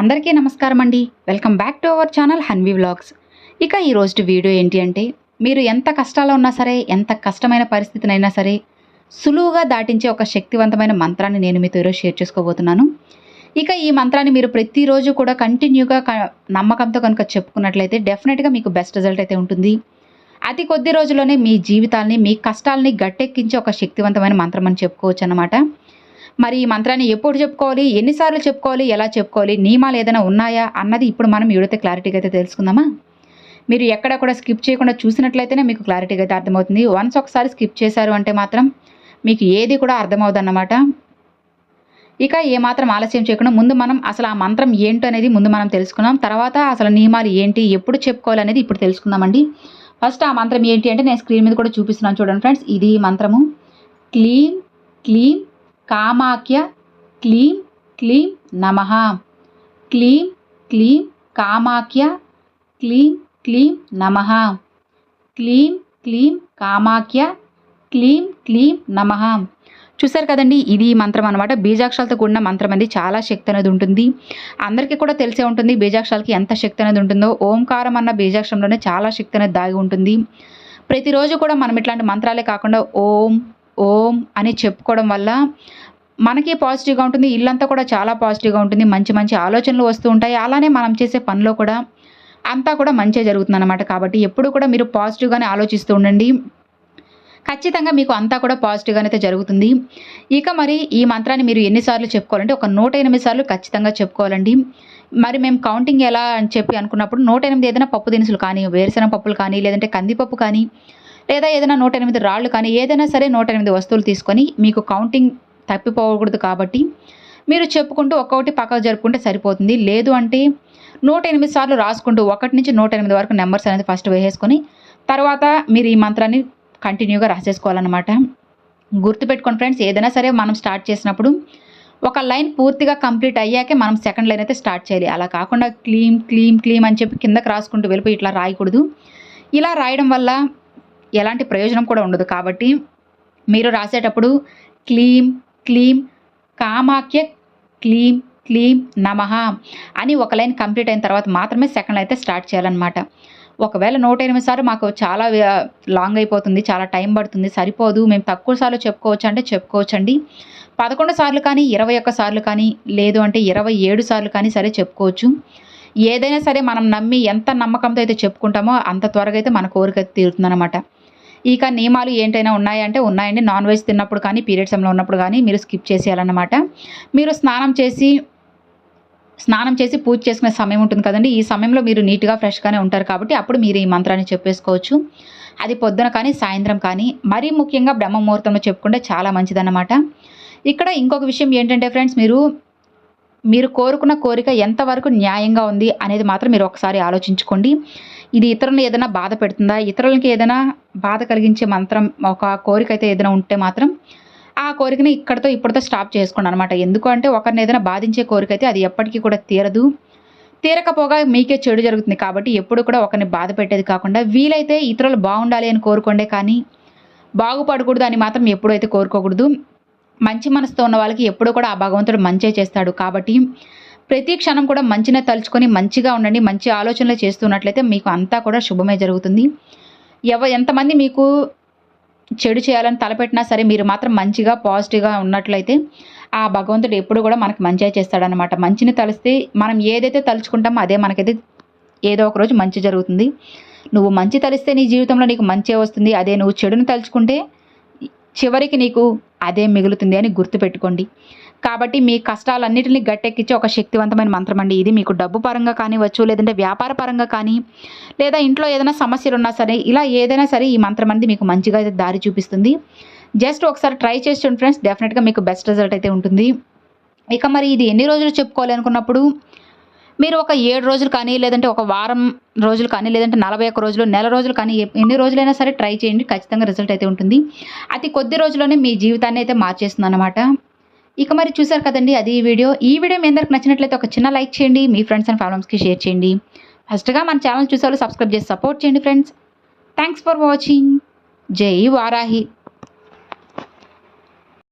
అందరికీ నమస్కారం అండి. Welcome back to our channel Hanvi vlogs. ఇక ఈ రోజు వీడియో ఏంటి అంటే మీరు ఎంత కష్టాల్లో ఉన్నా సరే ఎంత కష్టమైన పరిస్థితినైనా సరే సులువుగా దాటించే ఒక శక్తివంతమైన మంత్రాన్ని నేను మీతో ఈరోజు షేర్ చేసుకోబోతున్నాను. ఇక ఈ మంత్రాన్ని మీరు ప్రతిరోజు కూడా కంటిన్యూగా నమ్మకంతో కనుక చెప్పుకున్నట్లయితే డెఫినెట్గా మీకు బెస్ట్ రిజల్ట్ అయితే ఉంటుంది. అతి కొద్ది రోజుల్లోనే మీ జీవితాల్ని మీ కష్టాలని గట్టెక్కించే ఒక శక్తివంతమైన మంత్రం అని చెప్పుకోవచ్చు అన్నమాట మరి ఈ మంత్రాన్ని ఎప్పుడు చెప్పుకోవాలి? ఎన్నిసార్లు చెప్పుకోవాలి? ఎలా చెప్పుకోవాలి? నియమాలు ఏదైనా ఉన్నాయా? అన్నది ఇప్పుడు మనం ఎవడైతే క్లారిటీగా అయితే తెలుసుకుందామా? మీరు ఎక్కడ కూడా స్కిప్ చేయకుండా చూసినట్లయితేనే మీకు క్లారిటీగా అయితే అర్థమవుతుంది. వన్స్ ఒకసారి స్కిప్ చేశారు అంటే మాత్రం మీకు ఏది కూడా అర్థమవుదన్నమాట. ఇక ఏమాత్రం ఆలస్యం చేయకుండా ముందు మనం అసలు ఆ మంత్రం ఏంటో అనేది ముందు మనం తెలుసుకున్నాం. తర్వాత అసలు నియమాలు ఏంటి? ఎప్పుడు చెప్పుకోవాలి అనేది ఇప్పుడు తెలుసుకుందామండి. ఫస్ట్ ఆ మంత్రం ఏంటి అంటే నేను స్క్రీన్ మీద కూడా చూపిస్తున్నాను చూడండి ఫ్రెండ్స్. ఇది మంత్రము. క్లీం క్లీం కామాఖ్య క్లీం క్లీం నమ. క్లీం క్లీం కామాఖ్య క్లీం క్లీం నమ. క్లీం క్లీం కామాఖ్య క్లీం క్లీం నమ. చూసారు కదండి ఇది ఈ మంత్రం అనమాట బీజాక్షరాలతో కూడిన మంత్రం అనేది చాలా శక్తి అనేది ఉంటుంది. అందరికీ కూడా తెలిసే ఉంటుంది బీజాక్షరాలకి ఎంత శక్తి అనేది ఉంటుందో. ఓంకారం అన్న బీజాక్షరంలోనే చాలా శక్తి అనేది దాగి ఉంటుంది. ప్రతిరోజు కూడా మనం ఇట్లాంటి మంత్రాలే కాకుండా ఓం ఓం అని చెప్పుకోవడం వల్ల మనకి పాజిటివ్గా ఉంటుంది. ఇల్లంతా కూడా చాలా పాజిటివ్గా ఉంటుంది. మంచి మంచి ఆలోచనలు వస్తూ ఉంటాయి. అలానే మనం చేసే పనిలో కూడా అంతా కూడా మంచిగా జరుగుతుంది అనమాట కాబట్టి ఎప్పుడు కూడా మీరు పాజిటివ్గానే ఆలోచిస్తూ ఉండండి. ఖచ్చితంగా మీకు అంతా కూడా పాజిటివ్గానే అయితే జరుగుతుంది. ఇక మరి ఈ మంత్రాన్ని మీరు ఎన్నిసార్లు చెప్పుకోవాలంటే ఒక నూట ఎనిమిది సార్లు ఖచ్చితంగా చెప్పుకోవాలండి. మరి మేము కౌంటింగ్ ఎలా అని చెప్పి అనుకున్నప్పుడు నూట ఎనిమిది ఏదైనా పప్పు దినుసులు కానీ వేరుశెనగ పప్పులు కానీ లేదంటే కందిపప్పు కానీ లేదా ఏదైనా నూట ఎనిమిది రాళ్ళు కానీ ఏదైనా సరే నూట ఎనిమిది వస్తువులు తీసుకొని మీకు కౌంటింగ్ తప్పిపోకూడదు కాబట్టి మీరు చెప్పుకుంటూ ఒక్కొక్కటి పక్కకు జరుపుకుంటే సరిపోతుంది. లేదు అంటే నూట ఎనిమిది సార్లు రాసుకుంటూ ఒకటి నుంచి నూట ఎనిమిది వరకు నెంబర్స్ అనేది ఫస్ట్ వేసేసుకొని తర్వాత మీరు ఈ మంత్రాన్ని కంటిన్యూగా రాసేసుకోవాలన్నమాట. గుర్తుపెట్టుకోండి ఫ్రెండ్స్ ఏదైనా సరే మనం స్టార్ట్ చేసినప్పుడు ఒక లైన్ పూర్తిగా కంప్లీట్ అయ్యాకే మనం సెకండ్ లైన్ అయితే స్టార్ట్ చేయాలి. అలా కాకుండా క్లీమ్ క్లీమ్ క్లీమ్ అని చెప్పి కిందకి రాసుకుంటూ వెళ్ళిపోయి ఇట్లా రాయకూడదు. ఇలా రాయడం వల్ల ఎలాంటి ప్రయోజనం కూడా ఉండదు. కాబట్టి మీరు రాసేటప్పుడు క్లీం క్లీం కామాఖ్య క్లీం క్లీం నమః అని ఒక లైన్ కంప్లీట్ అయిన తర్వాత మాత్రమే సెకండ్ అయితే స్టార్ట్ చేయాలన్నమాట. ఒకవేళ నూట ఎనిమిది సార్లు మాకు చాలా లాంగ్ అయిపోతుంది చాలా టైం పడుతుంది సరిపోదు మేము తక్కువ సార్లు చెప్పుకోవచ్చు అంటే చెప్పుకోవచ్చండి. పదకొండు సార్లు కానీ ఇరవై ఒక్క సార్లు కానీ లేదు అంటే ఇరవై ఏడు సార్లు కానీ సరే చెప్పుకోవచ్చు. ఏదైనా సరే మనం నమ్మి ఎంత నమ్మకంతో అయితే చెప్పుకుంటామో అంత త్వరగా అయితే మన కోరిక తీరుతుందన్నమాట. ఇక నియమాలు ఏంటైనా ఉన్నాయంటే ఉన్నాయండి. నాన్ వెజ్ తిన్నప్పుడు కానీ పీరియడ్ సమయంలో ఉన్నప్పుడు కానీ మీరు స్కిప్ చేసేయాలన్నమాట. మీరు స్నానం చేసి స్నానం చేసి పూజ చేసుకునే సమయం ఉంటుంది కదండి. ఈ సమయంలో మీరు నీట్గా ఫ్రెష్గానే ఉంటారు కాబట్టి అప్పుడు మీరు ఈ మంత్రాన్ని చెప్పేసుకోవచ్చు. అది పొద్దున కానీ సాయంత్రం కానీ మరీ ముఖ్యంగా బ్రహ్మ ముహూర్తంలో చెప్పుకుంటే చాలా మంచిదన్నమాట. ఇక్కడ ఇంకొక విషయం ఏంటంటే ఫ్రెండ్స్ మీరు మీరు కోరుకున్న కోరిక ఎంతవరకు న్యాయంగా ఉంది అనేది మాత్రం మీరు ఒకసారి ఆలోచించుకోండి. ఇది ఇతరులను ఏదైనా బాధ పెడుతుందా? ఇతరులకి ఏదైనా బాధ కలిగించే మంత్రం ఒక కోరిక అయితే ఏదైనా ఉంటే మాత్రం ఆ కోరికని ఇక్కడితో ఇప్పటితో స్టాప్ చేసుకోండి అనమాట ఎందుకంటే ఒకరిని ఏదైనా బాధించే కోరిక అయితే అది ఎప్పటికీ కూడా తీరదు. తీరకపోగా మీకే చెడు జరుగుతుంది కాబట్టి ఎప్పుడు కూడా ఒకరిని బాధ పెట్టేది కాకుండా వీలైతే ఇతరులు బాగుండాలి అని కోరుకోండే కానీ బాగుపడకూడదు అని మాత్రం ఎప్పుడైతే కోరుకోకూడదు. మంచి మనసుతో ఉన్న వాళ్ళకి ఎప్పుడూ కూడా ఆ భగవంతుడు మంచే చేస్తాడు. కాబట్టి ప్రతి క్షణం కూడా మంచినే తలుచుకొని మంచిగా ఉండండి మంచి ఆలోచనలు చేస్తున్నట్లయితే మీకు అంతా కూడా శుభమే జరుగుతుంది. ఎవ ఎంతమంది మీకు చెడు చేయాలని తలపెట్టినా సరే మీరు మాత్రం మంచిగా పాజిటివ్గా ఉన్నట్లయితే ఆ భగవంతుడు ఎప్పుడు కూడా మనకు మంచిగా చేస్తాడనమాట మంచిని తలిస్తే మనం ఏదైతే తలుచుకుంటామో అదే మనకైతే ఏదో ఒక రోజు మంచి జరుగుతుంది. నువ్వు మంచి తలిస్తే నీ జీవితంలో నీకు మంచి వస్తుంది. అదే నువ్వు చెడును తలుచుకుంటే చివరికి నీకు అదే మిగులుతుంది అని గుర్తుపెట్టుకోండి. కాబట్టి మీ కష్టాలన్నిటిని గట్టెక్కించే ఒక శక్తివంతమైన మంత్రం అండి ఇది. మీకు డబ్బు పరంగా కానివ్వచ్చు లేదంటే వ్యాపార పరంగా కానీ లేదా ఇంట్లో ఏదైనా సమస్యలు ఉన్నా సరే ఇలా ఏదైనా సరే ఈ మంత్రం అనేది మీకు మంచిగా అయితే దారి చూపిస్తుంది. జస్ట్ ఒకసారి ట్రై చేసి చూడండి ఫ్రెండ్స్. డెఫినెట్గా మీకు బెస్ట్ రిజల్ట్ అయితే ఉంటుంది. ఇక మరి ఇది ఎన్ని రోజులు చెప్పుకోవాలి అనుకున్నప్పుడు మీరు ఒక ఏడు రోజులు కానీ లేదంటే ఒక వారం రోజులు కానీ లేదంటే నలభై ఒక్క రోజులు నెల రోజులు కానీ ఎన్ని రోజులైనా సరే ట్రై చేయండి. ఖచ్చితంగా రిజల్ట్ అయితే ఉంటుంది. అతి కొద్ది రోజుల్లోనే మీ జీవితాన్ని అయితే మార్చేస్తుంది అనమాట ఇక మరి చూసారు కదండి అది ఈ వీడియో. ఈ వీడియో మీ అందరికి నచ్చినట్లయితే ఒక చిన్న లైక్ చేయండి మీ ఫ్రెండ్స్ అండ్ ఫ్యామిలీస్కి షేర్ చేయండి. ఫస్ట్గా మన ఛానల్ చూసే సబ్స్క్రైబ్ చేసి సపోర్ట్ చేయండి ఫ్రెండ్స్. Thanks for watching. జై వారాహి.